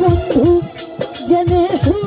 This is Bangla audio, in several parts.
বন্ধু জেনে শুনে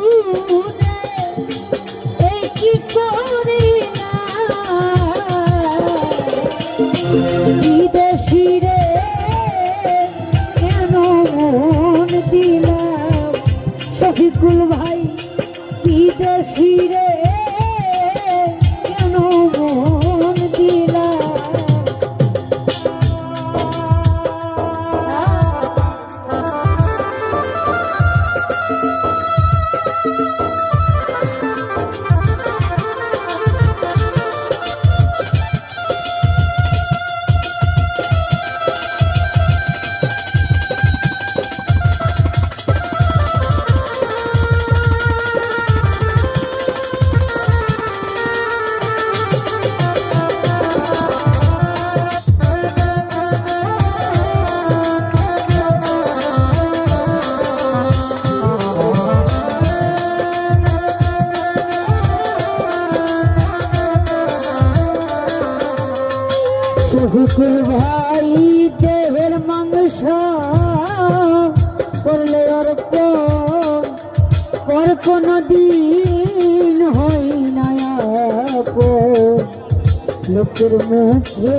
শফিকুল ভাই দেবের মাংস করলে অর্প পর কোনো দিন হই না লোকের মুখে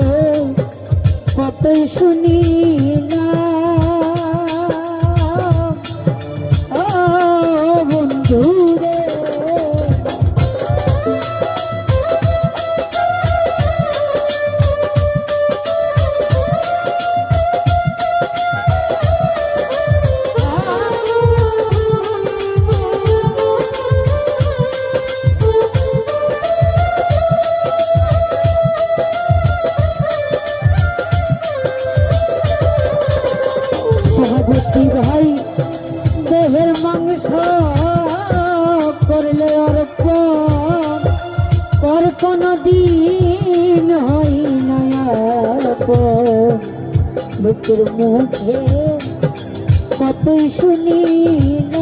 কতই শুনিল লোকের মুখে কতই শুনিল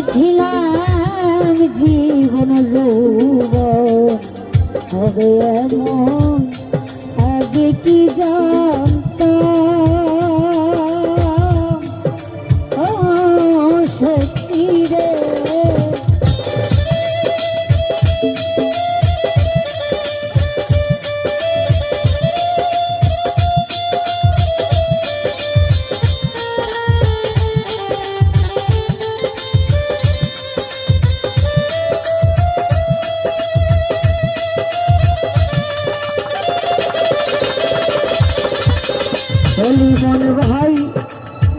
শখে বলি মন ভাই,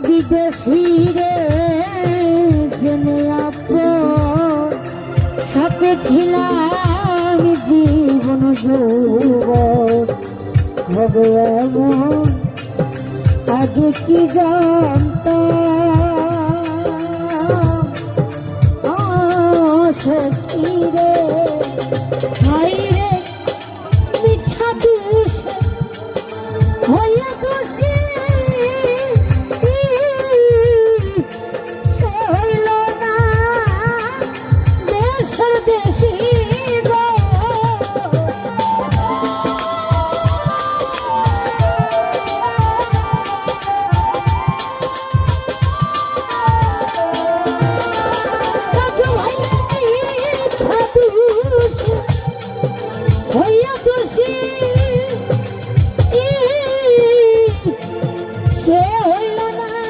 বিদেশি রে, জেনে আপন সাথে ছিলাম জীবন যৌব হবে এমন আগে কি জানতাম? সত্যি রে? সে না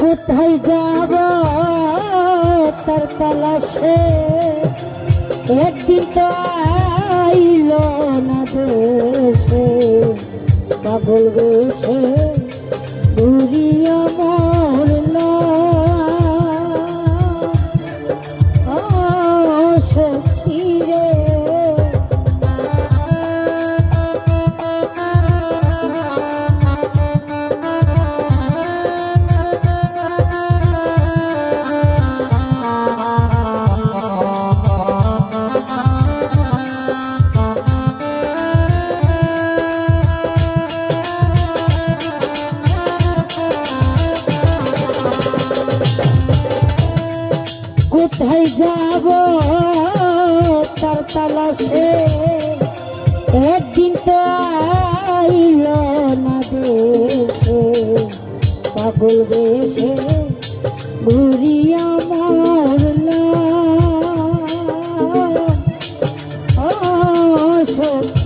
কোথায় যাব? তার তালাশে একদিন তো আইল না দেশে। পাগল বেশে ঘুরিয়া কোথায় যাব? তার তালাশে একদিন তো আইল না দেশে। পাগল বেশে ঘুরিয়া মরল ও সখী